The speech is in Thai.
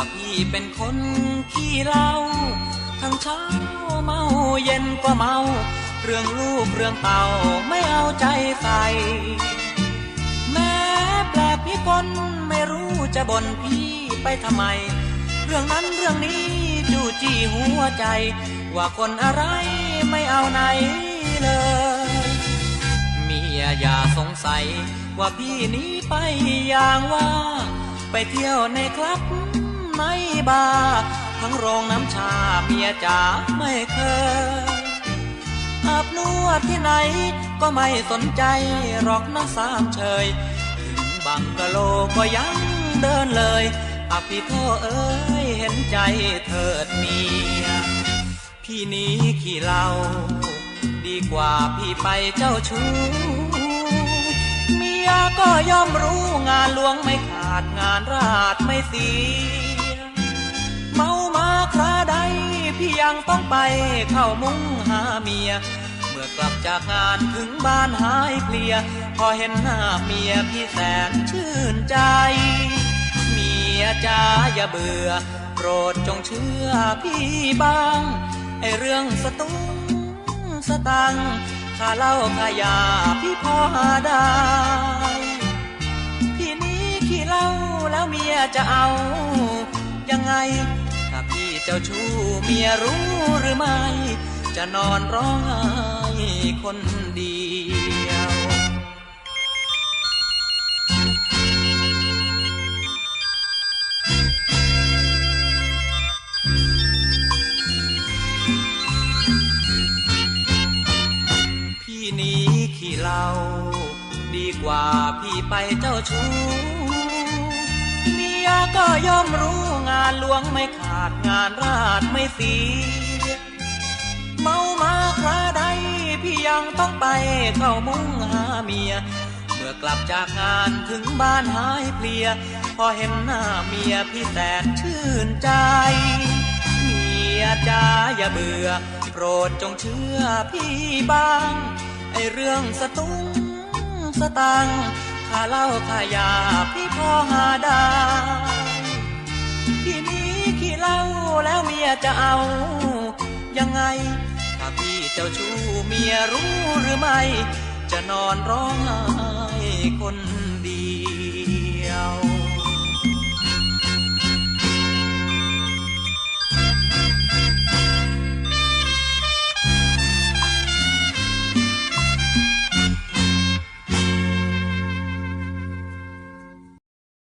าพี่เป็นคนขี้เล้าทั้งเช้าเมาเย็นก็เมา เรื่องลูกเรื่องเต่าไม่เอาใจใส่แม้แปลกพี่คนไม่รู้จะบ่นพี่ไปทำไม เรื่องนั้นเรื่องนี้จู้จี้หัวใจ ว่าคนอะไรไม่เอาไหนเลยเมียอย่าสงสัยว่าพี่หนี้ไปอย่างว่า ไปเที่ยวในคลับ ในบาทั้งโรงน้ำชาเมียจ๋าไม่เคยอาบนวดที่ไหนก็ไม่สนใจหรอกนะสามเชยถึงบังกะโลก็ยังเดินเลยอาพี่โทเอ้ยเห็นใจเถิดเมีย พี่นี้ขี้เหล้าดีกว่าพี่ไปเจ้าชู้เมียก็ย่อมรู้งานหลวงไม่ขาดงานราดไม่เสีย เมามาคราใดพี่ยังต้องไปเข้ามุ้งหาเมีย เมื่อกลับจากงานถึงบ้านหายเพลีย พอเห็นหน้าเมียพี่แสนชื่นใจ เมียจ้าอย่าเบื่อโปรดจงเชื่อพี่บ้างไอเรื่องสตุ้งสตังค์ค่าเหล้าค่ายาพี่พอหาได้พี่นี้ขี้เหล้าแล้วเมียจะเอา ยังไงาพี่เจ้าชู้เมียรู้หรือไม่ จะนอนร้องไห้คนเดียวพี่นี้ขี้เล้าดีกว่าพี่ไปเจ้าชู้เมียก็ยอมรู้ งานหลวงไม่ขาดงานราดไม่เสียเมามาคราใดพี่ยังต้องไปเข้ามุ้งหาเมีย เมื่อกลับจากงานถึงบ้านหายเพลีย พอเห็นหน้าเมียพี่แสนชื่นใจ เมียจ้าอย่าเบื่อ โปรดจงเชื่อพี่บ้าง ไอเรื่องสตุ้งสตังค่าเหล้าค่ายาพี่พอหาได้พี่นี้ขี้ เล่าแล้วเมียจะเอา ยังไง ถ้าพี่เจ้าชู้เมียรู้หรือไม่ จะนอนร้องไห้คน